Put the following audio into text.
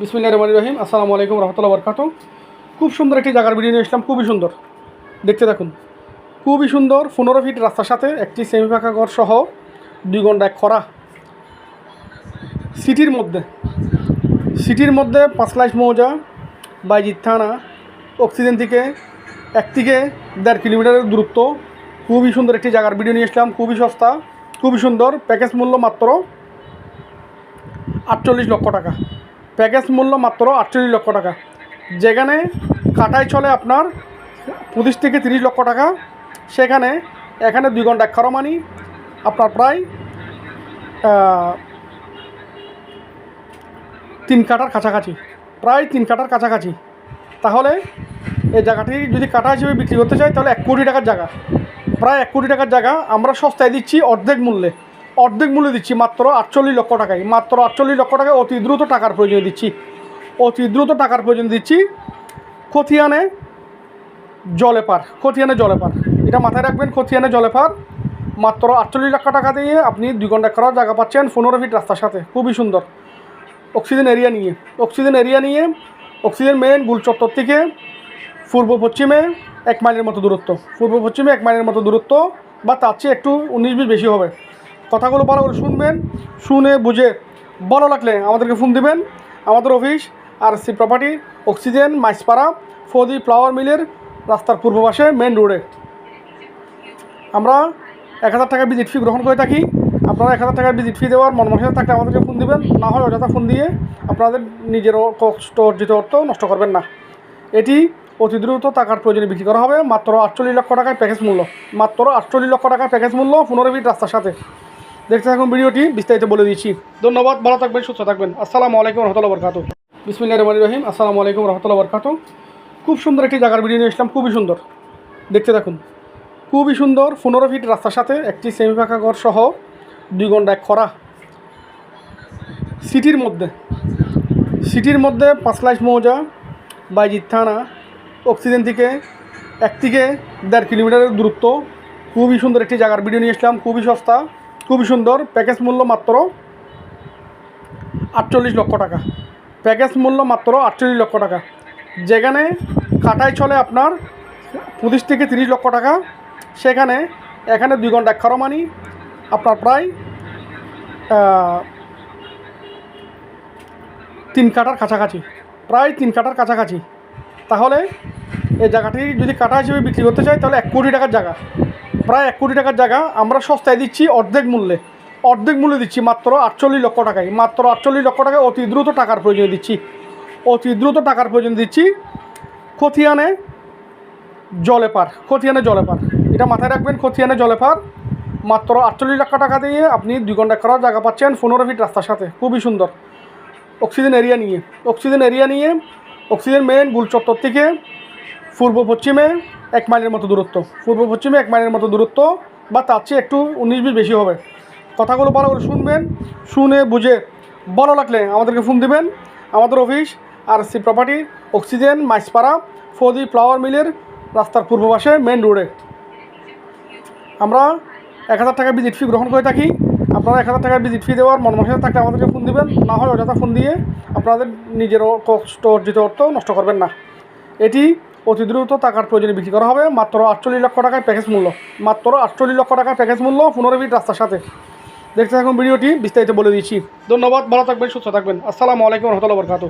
বিসমিল্লা রহমান রহিম আসসালামু আলাইকুম রহমতুল্লাহ বরকাত খুব সুন্দর একটি জায়গার ভিডিও নিয়ে এসলাম। খুবই সুন্দর। দেখতে দেখুন খুবই সুন্দর পনেরো ফিট রাস্তার সাথে একটি সেমি ফাঁকা ঘর সহ দুই ঘণ্টা এক খরা। সিটির মধ্যে। সিটির মধ্যে পাঁচলাইশ মৌজা বাইজিৎ থানা, অক্সিজেন থেকে এক থেকে দেড় কিলোমিটারের দূরত্ব। খুবই সুন্দর একটি জায়গার ভিডিও নিয়ে এসলাম। খুবই সস্তা, খুবই সুন্দর। প্যাকেজ মূল্য মাত্র আটচল্লিশ লক্ষ টাকা। প্যাকেজ মূল্য মাত্র আটচল্লিশ লক্ষ টাকা। যেখানে কাটাই চলে আপনার পঁচিশ থেকে তিরিশ লক্ষ টাকা। সেখানে এখানে দুই ঘণ্টা এক মানি আপনার প্রায় তিন কাটার কাছাকাছি, প্রায় তিন কাটার কাছাকাছি। তাহলে এই জায়গাটি যদি কাটা হিসেবে বিক্রি করতে চাই, তাহলে এক কোটি টাকার জায়গা। প্রায় এক কোটি টাকার জায়গা আমরা সস্তায় দিচ্ছি অর্ধেক মূল্যে। অর্ধেক মূল্যে দিচ্ছি, মাত্র আটচল্লিশ লক্ষ টাকায়, মাত্র আটচল্লিশ লক্ষ টাকায় অতি দ্রুত টাকার প্রয়োজন দিচ্ছি। অতি দ্রুত টাকার প্রয়োজন দিচ্ছি খতিয়ানে জলে পার খতিয়ানে জলে পার এটা মাথায় রাখবেন, খতিয়ানে জলে পার মাত্র আটচল্লিশ লক্ষ টাকা দিয়ে আপনি দুই ঘণ্টা করার জায়গা পাচ্ছেন পনেরো ফিট রাস্তার সাথে, খুবই সুন্দর। অক্সিজেন এরিয়া নিয়ে, অক্সিজেন এরিয়া নিয়ে, অক্সিজেন মেন গুল চত্বর থেকে পূর্ব পশ্চিমে এক মাইলের মতো দূরত্ব, পূর্ব পশ্চিমে এক মাইলের মতো দূরত্ব, বা তার চেয়ে একটু উনিশ বিশ বেশি হবে। কথাগুলো ভালো করে শুনবেন, শুনে বুঝে ভালো লাগলে আমাদেরকে ফোন দিবেন। আমাদের office R C property oxygen Maispara, ফদি flower মিলের রাস্তার পূর্ব পাশে মেন রোডে আমরা এক হাজার টাকা ভিজিট ফি গ্রহণ করে থাকি। আপনারা এক হাজার টাকার ভিজিট ফি দেওয়ার মন মানসিকতা থাকলে আমাদেরকে ফোন দিবেন। না হয় অযথা ফোন দিয়ে আপনাদের নিজের কষ্ট অর্জিত অর্থ নষ্ট করবেন না। এটি অতি দ্রুত টাকার প্রয়োজনে বিক্রি করা হবে। মাত্র আটচল্লিশ লক্ষ টাকায় প্যাকেজ মূল্য। মাত্র আটচল্লিশ লক্ষ টাকায় প্যাকেজ মূল্য পনেরো ফিট রাস্তার সাথে। দেখতে থাকুন ভিডিওটি, বিস্তারিত বলে দিচ্ছি। ধন্যবাদ, ভালো থাকবেন, সুস্থ থাকবেন। আসসালামু আলাইকুম রহমতুল্লাহ বরকাত বিসমিল্লা রহমান রহিম। আসসালামু আলাইকুম রহমতুল্লাহ বরকাত খুব সুন্দর একটি জায়গার ভিডিও নিয়ে এসলাম খুবই সুন্দর। দেখতে থাকুন। খুবই সুন্দর পনেরো ফিট রাস্তার সাথে একটি সেমি ফাঁকা ঘর সহ দুই ঘণ্টা এক খরা। সিটির মধ্যে। সিটির মধ্যে পাঁচলাইশ মৌজা বাইজিৎ থানা, অক্সিজেন থেকে এক থেকে দেড় কিলোমিটারের দূরত্ব। খুবই সুন্দর একটি জায়গার ভিডিও নিয়ে এসলাম খুবই সস্তা। খুবই সুন্দর। প্যাকেজ মূল্য মাত্র আটচল্লিশ লক্ষ টাকা। প্যাকেজ মূল্য মাত্র আটচল্লিশ লক্ষ টাকা। যেখানে কাটায় চলে আপনার পঁচিশ থেকে তিরিশ লক্ষ টাকা। সেখানে এখানে দুই ঘণ্টা এক মানি আপনার প্রায় তিন কাটার কাছাকাছি। প্রায় তিন কাটার কাছাকাছি। তাহলে এই জায়গাটি যদি কাটা হিসেবে বিক্রি করতে চাই, তাহলে এক কোটি টাকার জায়গা। প্রায় এক কোটি টাকার জায়গা আমরা সস্তায় দিচ্ছি অর্ধেক মূল্যে। অর্ধেক মূল্যে দিচ্ছি মাত্র আটচল্লিশ লক্ষ টাকায়। মাত্র আটচল্লিশ লক্ষ টাকায় অতি দ্রুত টাকার প্রয়োজন দিচ্ছি। অতি দ্রুত টাকার প্রয়োজন দিচ্ছি খতিয়ানে জলে পার, খতিয়ানে জলে পার। এটা মাথায় রাখবেন, খতিয়ানে জলে পার। মাত্র আটচল্লিশ লক্ষ টাকা দিয়ে আপনি দুই ঘণ্টা করার জায়গা পাচ্ছেন পনেরো ফিট রাস্তার সাথে। খুবই সুন্দর। অক্সিজেন এরিয়া নিয়ে, অক্সিজেন এরিয়া নিয়ে, অক্সিজেন মেন গুলচত্বর থেকে পূর্ব পশ্চিমে এক মাইলের মতো দূরত্ব। পূর্ব পশ্চিমে এক মাইলের মতো দূরত্ব বা তার চেয়ে একটু উনিশ বিশ বেশি হবে। কথাগুলো ভালো করে শুনবেন, শুনে বুঝে ভালো লাগলে আমাদেরকে ফোন দিবেন। আমাদের office R C property oxygen Maispara ফদি flower মিলের রাস্তার পূর্ব পাশে মেন রোডে আমরা এক হাজার টাকা ভিজিট ফি গ্রহণ করে থাকি। আপনারা এক হাজার টাকার ভিজিট ফি দেওয়ার মন মানসিকতা থাকলে আমাদেরকে ফোন দিবেন। না হয় অযথা ফোন দিয়ে আপনাদের নিজেরও কষ্ট অর্জিত অর্থ নষ্ট করবেন না। এটি অতি দ্রুত টাকার প্রয়োজনে বিক্রি করা হবে। মাত্র আটচল্লিশ লক্ষ টাকায় প্যাকেজ মূল্য। মাত্র আটচল্লিশ লক্ষ টাকায় প্যাকেজ মূল্য পনেরো ফিট রাস্তার সাথে। দেখতে থাকুন ভিডিওটি, বিস্তারিত বলে দিচ্ছি। ধন্যবাদ, ভালো থাকবেন, সুস্থ থাকবেন। আসসালামু আলাইকুম রহমতুল্লাহ বরকাত